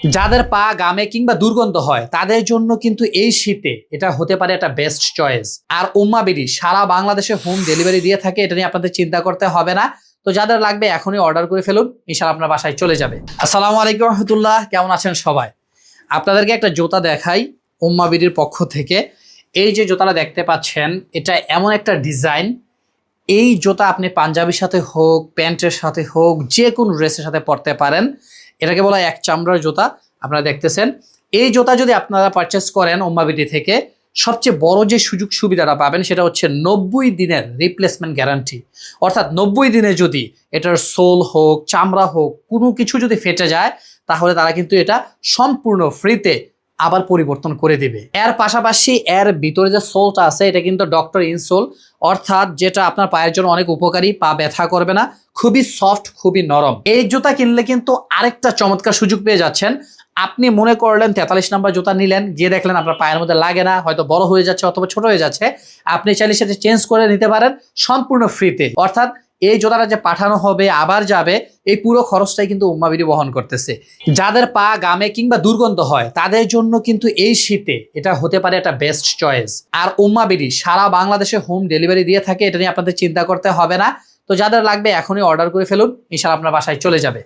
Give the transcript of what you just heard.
যাদের পা, গামে কিংবা দুর্গন্ধ হয়, তাদের জন্য কিন্তু এই শীতে এটা হতে পারে একটা বেস্ট চয়েস আর উম্মা বিডি, সারা বাংলাদেশে হোম ডেলিভারি দিয়ে থাকে, এটা নিয়ে আপনাদের চিন্তা করতে হবে না। তো যাদের লাগবে এখনই অর্ডার করে ফেলুন, ইনশাআল্লাহ আপনার বাসায় চলে যাবে। আসসালামু আলাইকুম রহমতুল্লাহ, কেমন আছেন সবাই? আপনাদেরকে একটা জুতা দেখাই উম্মা বিডির পক্ষ থেকে। এই যে জুতাটা দেখতে পাচ্ছেন, এটা এমন একটা ডিজাইন এই জুতা আপনি পাঞ্জাবির সাথে হোক, প্যান্টের সাথে হোক যে কোনো ড্রেসের সাথে পরতে পারেন। এটাকে বলা এক চামড়ার জুতা। আপনারা দেখতেছেন। এই জুতা যদি আপনারা পারচেস করেন ওম্মাবিটি থেকে, সবচেয়ে বড় যে সুযোগ সুবিধাটা পাবেন সেটা হচ্ছে নব্বই দিনের রিপ্লেসমেন্ট গ্যারান্টি অর্থাৎ নব্বই দিনে যদি এটার সোল হোক, চামড়া হোক, কোনো কিছু যদি ফেটে যায়, তাহলে তারা কিন্তু এটা সম্পূর্ণ ফ্রিতে আবার পরিবর্তন করে দিবে। এর পাশাপাশি এর ভিতরে যে সোলটা আছে, এটা কিন্তু ডক্টর ইনসোল অর্থাৎ যেটা আপনার পায়ের জন্য অনেক উপকারী, পা ব্যথা করবে না, খুবই সফট খুবই নরম। এই জুতা কিনলে কিন্তু আরেকটা চমৎকার সুযোগ পেয়ে যাচ্ছেন। আপনি মনে করলেন তেতাল্লিশ নাম্বার জুতা নিলেন, গিয়ে দেখলেন আপনার পায়ের মধ্যে লাগে না, হয়তো বড় হয়ে যাচ্ছে অথবা ছোট হয়ে যাচ্ছে। আপনি চাইলে সেটা চেঞ্জ করে নিতে পারেন, সম্পূর্ণ ফ্রিতে অর্থাৎ এই জোতাটা যে পাঠানো হবে, আবার যাবে, এই পুরো খরচটাই কিন্তু উম্মাবিরি বহন করতেছে। যাদের পা গামে কিংবা দুর্গন্ধ হয়, তাদের জন্য কিন্তু এই শীতে এটা হতে পারে একটা বেস্ট চয়েস আর উম্মাবিরি সারা বাংলাদেশে হোম ডেলিভারি দিয়ে থাকে, এটা নিয়ে আপনাদের চিন্তা করতে হবে না। তো যাদের লাগবে এখনই অর্ডার করে ফেলুন, ইনশাআল্লাহ আপনার বাসায় চলে যাবে।